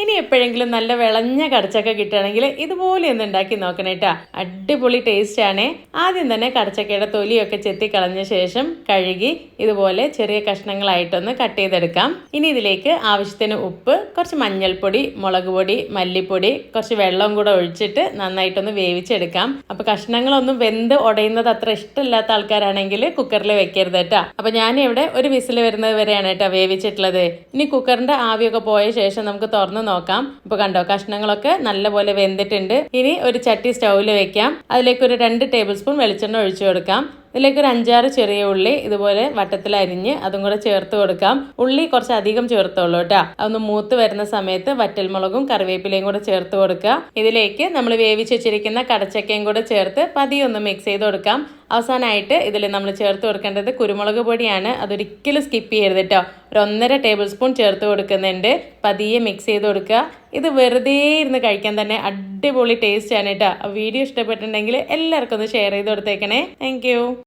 ഇനി എപ്പോഴെങ്കിലും നല്ല വിളഞ്ഞ കടച്ചക്ക കിട്ടുകയാണെങ്കിൽ ഇതുപോലെ ഒന്ന് ഉണ്ടാക്കി നോക്കണേ കേട്ടോ. അടിപൊളി ടേസ്റ്റ് ആണ്. ആദ്യം തന്നെ കടച്ചക്കയുടെ തൊലിയൊക്കെ ചെത്തി കളഞ്ഞ ശേഷം കഴുകി ഇതുപോലെ ചെറിയ കഷ്ണങ്ങളായിട്ടൊന്ന് കട്ട് ചെയ്തെടുക്കാം. ഇനി ഇതിലേക്ക് ആവശ്യത്തിന് ഉപ്പ് കുറച്ച് മഞ്ഞൾപ്പൊടി മുളക് പൊടി മല്ലിപ്പൊടി കുറച്ച് വെള്ളം കൂടെ ഒഴിച്ചിട്ട് നന്നായിട്ടൊന്ന് വേവിച്ചെടുക്കാം. അപ്പൊ കഷ്ണങ്ങളൊന്നും വെന്ത് ഉടയുന്നത് അത്ര ഇഷ്ടമില്ലാത്ത ആൾക്കാരാണെങ്കിൽ കുക്കറിൽ വെക്കരുത് കേട്ടോ. അപ്പൊ ഞാനിവിടെ ഒരു വിസിൽ വരുന്നത് വരെയാണ് കേട്ടോ വേവിച്ചിട്ടുള്ളത്. ഇനി കുക്കറിന്റെ ആവിയൊക്കെ പോയ ശേഷം നമുക്ക് തുറന്ന് നോക്കാം. ഇപ്പൊ കണ്ടോ കഷ്ണങ്ങളൊക്കെ നല്ലപോലെ വെന്തിട്ടുണ്ട്. ഇനി ഒരു ചട്ടി സ്റ്റൗവിൽ വെക്കാം. അതിലേക്ക് ഒരു രണ്ട് ടേബിൾ സ്പൂൺ വെളിച്ചെണ്ണ ഒഴിച്ചു കൊടുക്കാം. ഇതിലേക്ക് ഒരു അഞ്ചാറ് ചെറിയ ഉള്ളി ഇതുപോലെ വട്ടത്തിൽ അരിഞ്ഞ് അതും കൂടെ ചേർത്ത് കൊടുക്കാം. ഉള്ളി കുറച്ച് അധികം ചേർത്തോളൂ കേട്ടോ. അതൊന്ന് മൂത്ത് വരുന്ന സമയത്ത് വറ്റൽമുളകും കറിവേപ്പിലയും കൂടെ ചേർത്ത് കൊടുക്കുക. ഇതിലേക്ക് നമ്മൾ വേവിച്ച് വെച്ചിരിക്കുന്ന കടച്ചക്കയും കൂടെ ചേർത്ത് പതിയൊന്ന് മിക്സ് ചെയ്ത് കൊടുക്കാം. അവസാനമായിട്ട് ഇതിൽ നമ്മൾ ചേർത്ത് കൊടുക്കേണ്ടത് കുരുമുളക് പൊടിയാണ്. അതൊരിക്കലും സ്കിപ്പ് ചെയ്യരുത് കേട്ടോ ഒരു ഒന്നര ടേബിൾ സ്പൂൺ ചേർത്ത് കൊടുക്കുന്നുണ്ട്. പതിയെ മിക്സ് ചെയ്ത് കൊടുക്കുക. ഇത് വെറുതെ ഇരുന്ന് കഴിക്കാൻ തന്നെ അടിപൊളി ടേസ്റ്റ് ആണ് കേട്ടോ വീഡിയോ ഇഷ്ടപ്പെട്ടിട്ടുണ്ടെങ്കിൽ എല്ലാവർക്കും ഒന്ന് ഷെയർ ചെയ്ത് കൊടുത്തേക്കണേ. താങ്ക്